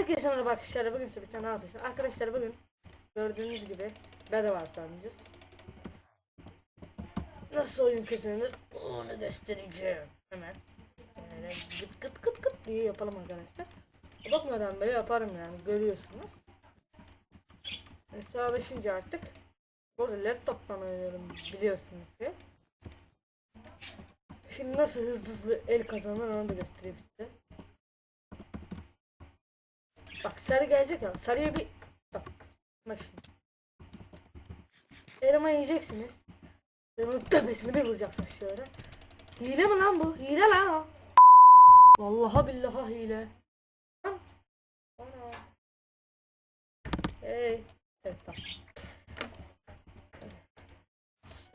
Herkese merhaba arkadaşlar. Bugün size bir tane arkadaşlar. Arkadaşlar bugün gördüğünüz gibi bedava sarmayacağız. Nasıl oyun kazanılır onu göstereceğim. Hemen. Böyle gıt gıt gıt diye yapalım arkadaşlar. Bakmadan böyle yaparım yani görüyorsunuz. Mesela alışınca artık burada laptoptan oynuyorum biliyorsunuz ki. Şimdi nasıl hızlı hızlı el kazanılır onu da göstereyim size. Sarı gelecek ya. Sarıya bir bak. Bak şimdi. Elma yiyeceksiniz. Elmanın tepesini bir vuracaksınız şöyle. Hile mi lan bu? Hile lan o. Vallahi billahi hile. Ana. Hey. Evet tamam.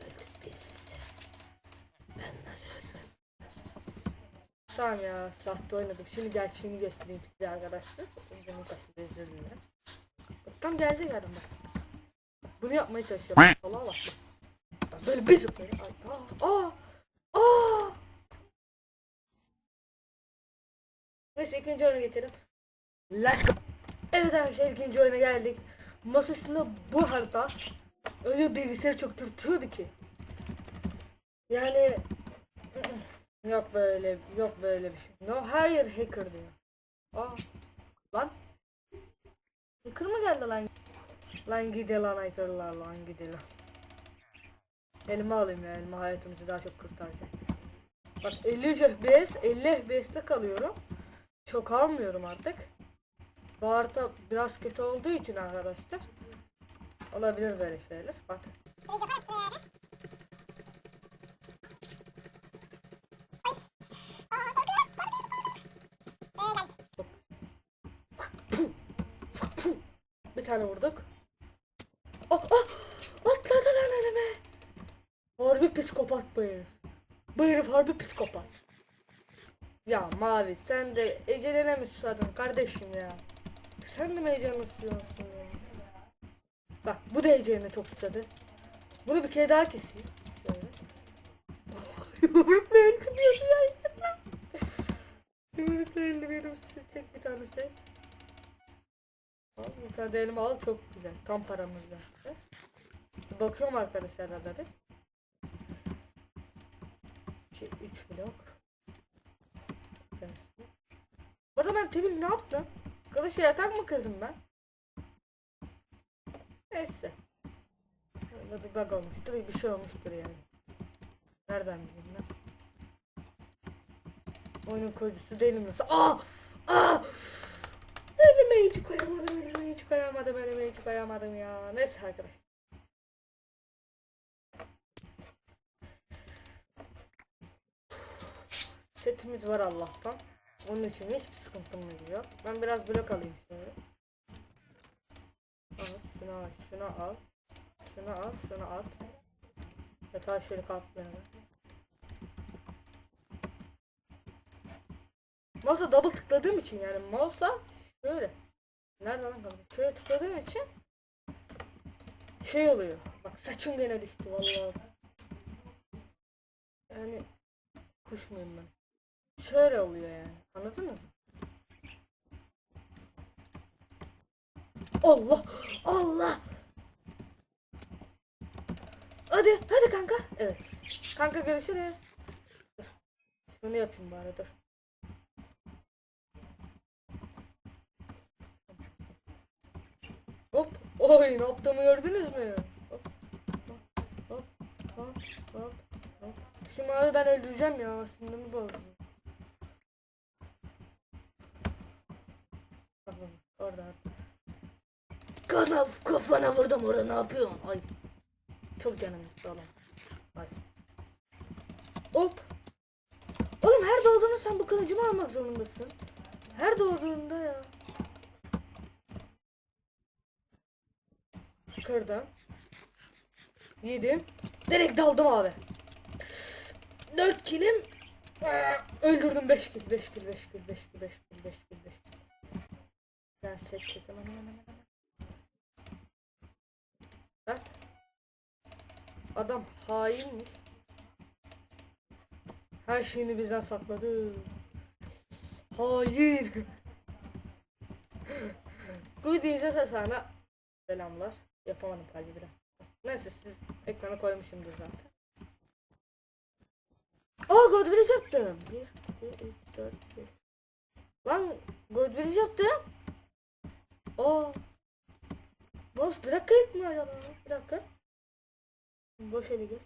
Öldük biz. Ben nasıl öldüm? Tamam ya sahte oynadım. Şimdi gerçeğini göstereyim size arkadaşlar. Kaçtı özür dilerim. Bak tam gelecek adam bak. Bunu yapmaya çalışıyorum. Allah'a bak. Böyle bir zıplayın. Ay, aa, aa, aa. Neyse ikinci oyuna geçelim. Let's go. Evet arkadaşlar ikinci oyuna geldik. Masa üstünde bu harita öyle bilgisayarı çok tutuyordu ki. Yani Yok böyle, yok böyle bir şey. No, hayır hacker diyor. Aa, lan. Hacker mı geldi lan? Lan gidi lan hackerlar lan gidi lan. Elime alayım ya, elime hayatımızı daha çok kurtaracak. Bak 50 FPS, 50 FPS'te kalıyorum. Çok almıyorum artık. Bu harita biraz kötü olduğu için arkadaşlar. Olabilir böyle şeyler. Bak. Tane vurduk. Oh, oh! Atladı lan önüme. Harbi psikopat bu herif. Bu herif harbi psikopat. Ya Mavi sen de Ece'ne mi susadın kardeşim ya? Sen de mi Ece'ne susuyorsun ya? Bak bu da Ece'ne çok susadı. Bunu bir kere daha keseyim. Şöyle. Yumrukla kırıyordu ya. Yumrukla benim çek bir tane tane de elime al çok güzel. Tam paramızda. Bakıyorum arkadaşlar bir. Şey, üç blok. Bu arada ben Tevin ne yaptım? Arkadaşlar yatak mı kırdım ben? Neyse. Burada bir bug olmuştur, bir şey olmuştur yani. Nereden bileyim ben? Oyunun kurucusu değilim nasıl? Aa! Aa! Elime hiç koyamadım, elime hiç koyamadım, elime hiç koyamadım ya. Neyse arkadaşlar. Setimiz var Allah'tan. Onun için hiçbir sıkıntımız yok. Ben biraz blok alayım şimdi. Al, şunu al, şunu al. Şunu al, şunu at. Yatağı şöyle katlayalım. Mouse'a double tıkladığım için yani mouse'a şöyle. Nerede lan kaldı? Şöyle tıkladığım için şey oluyor. Bak saçım gene düştü vallahi. Yani kuş ben? Şöyle oluyor yani. Anladın mı? Allah! Allah! Hadi, hadi kanka. Evet. Kanka görüşürüz. Şunu yapayım bari dur. Hop. Oy ne yaptığımı gördünüz mü? Hop. Şimdi abi ben öldüreceğim ya. Mı bozdum? Bak bak, Orada. Kana kafana vurdum orada ne yapıyorsun? Ay. Çok canım oğlum. Ay. Hop. Oğlum her doğduğunda sen bu kılıcımı almak zorundasın. Her doğduğunda ya. Kırdım. Yedim. Direkt daldım abi. 4 kilim. Öldürdüm 5 kill, 5 kill, 5 kill, 5 kill, 5 kill, 5 kill, 5 kill. Ben set hemen. Bak. Adam hainmiş. Her şeyini bizden sakladı. Hain. Squid izlese sana selamlar. Yapamadım kalbi biraz. Neyse siz ekrana koymuşumdur zaten. Aa God Village yaptım. 1, 2, 3, 4, 5. Lan God Village yaptım. Aa. Boss bir dakika mi acaba? Bir dakika. Boş eli geç.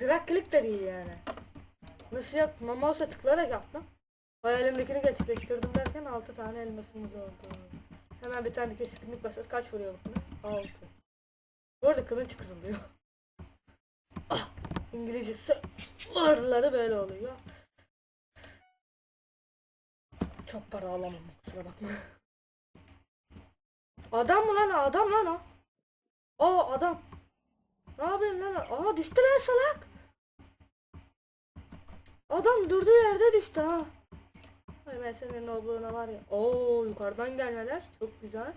Drag de değil yani. Nasıl yaptım? Mouse'a tıklayarak yaptım. Hayalimdekini gerçekleştirdim derken 6 tane elmasımız oldu. Hemen bir tane keskinlik basacağız. Kaç vuruyor bu 6. Bu arada kılıç kırılıyor. Ah, İngilizcesi varları böyle oluyor. Çok para alamam kusura bakma. Adam mı lan adam lan o? Aa adam. Ne yapıyorsun lan? Aa düştü lan salak. Adam durduğu yerde düştü ha. Ay senin olduğuna var ya. Oo yukarıdan gelmeler. Çok güzel.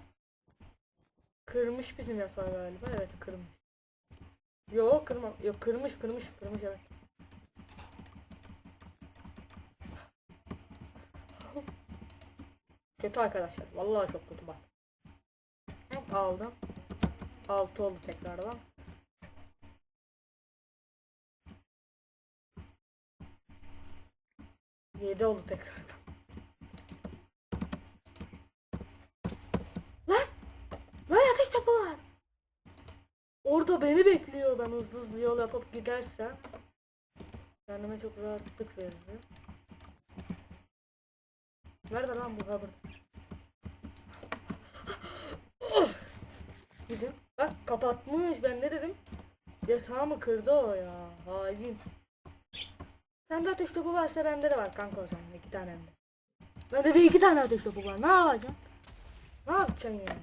Kırmış bizim yatağı galiba. Evet kırmış. Yok kırma. Yok kırmış kırmış kırmış evet. kötü arkadaşlar. Vallahi çok kötü bak. Aldım. 6 oldu tekrardan. Yedi oldu tekrardan. Lan! Lan ateş topu var. Orada beni bekliyor ben hızlı hızlı yol yapıp gidersem. Kendime çok rahatlık veririm. Nerede lan bu Hubbard? Gidin. Bak kapatmış ben ne dedim? Yatağımı kırdı o ya. Hain. Sende ateş topu varsa bende de var kanka o zaman iki tane hem de. Bende de iki tane ateş topu var. Ne yapacaksın? Ne yapacaksın yani?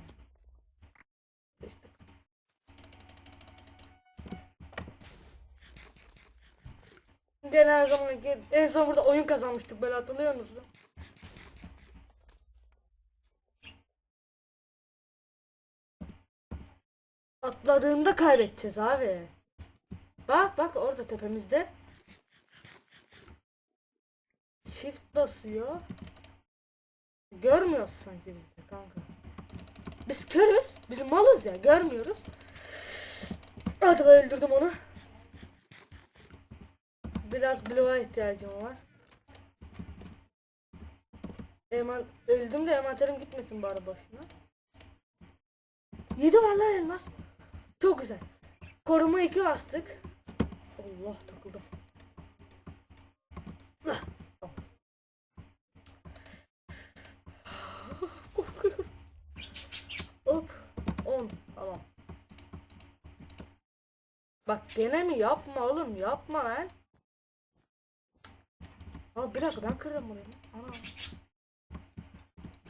Gene her zaman en son burada oyun kazanmıştık böyle hatırlıyor musun? Atladığında kaybedeceğiz abi. Bak bak orada tepemizde. Shift basıyor. Görmüyoruz sanki biz de kanka. Biz körüz. Biz malız ya görmüyoruz. Hadi ben öldürdüm onu. Biraz bloğa ihtiyacım var. Eman öldüm de envanterim gitmesin bari boşuna. Yedi var lan elmas. Çok güzel. Koruma 2 bastık. Allah takıldım. Ah, tamam. Korkuyorum. Hop. 10. Tamam. Bak gene mi? Yapma oğlum. Yapma lan. Aa bir dakika ben kırdım burayı. Ana.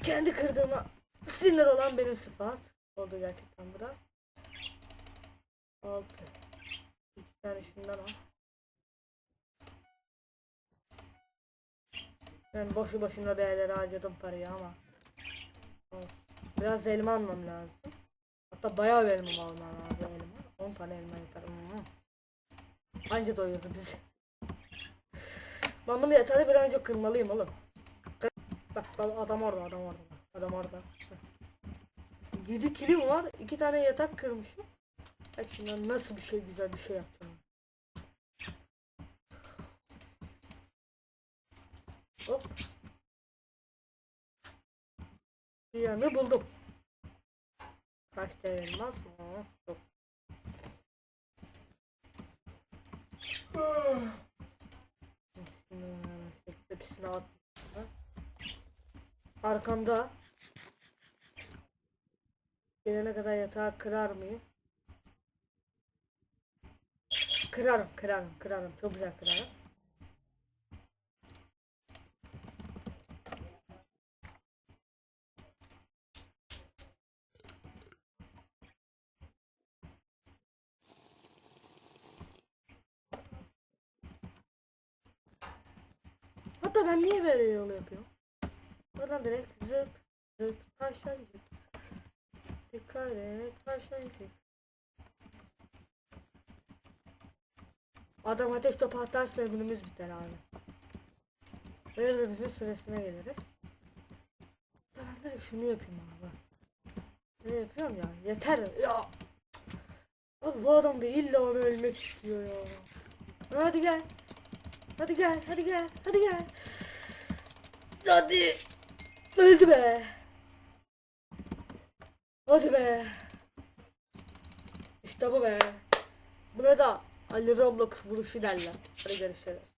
Kendi kırdığıma sinir olan benim sıfat. Oldu gerçekten bu da. 6 İki tane şundan al. Ben boşu boşuna değerleri harcadım parayı ama. Biraz elma almam lazım. Hatta bayağı elma almam lazım elma. 10 tane elma yeter. Anca doyurdu bizi. Ben bunu yatağı bir an önce kırmalıyım oğlum. Bak adam orada adam orada. Adam orada. 7 kilim var. 2 tane yatak kırmışım. Bak şimdi nasıl bir şey güzel bir şey yapacağım. Hop. Bir yanı buldum. Kaç tane elmas mı? Yok. Şimdi hepsini at. Arkamda. Gelene kadar yatağı kırar mıyım? Kırarım, kırarım, kırarım. Çok güzel kırarım. Hatta ben niye böyle yol yapıyorum? Buradan direkt zıp zıp aşağı gidecek. Dikkat et aşağı gidecek. Adam ateş topu atarsa ömrümüz biter abi. Ömrümüzün süresine geliriz. Ben de şunu yapayım abi. Ne yapıyorum ya? Yeter ya. Abi bu adam da illa onu ölmek istiyor ya. Hadi gel. Hadi gel, hadi gel, hadi gel. Hadi. Öldü be. Hadi be. İşte bu be. Buna da Ali Roblox vuruşu derler. Hadi görüşürüz.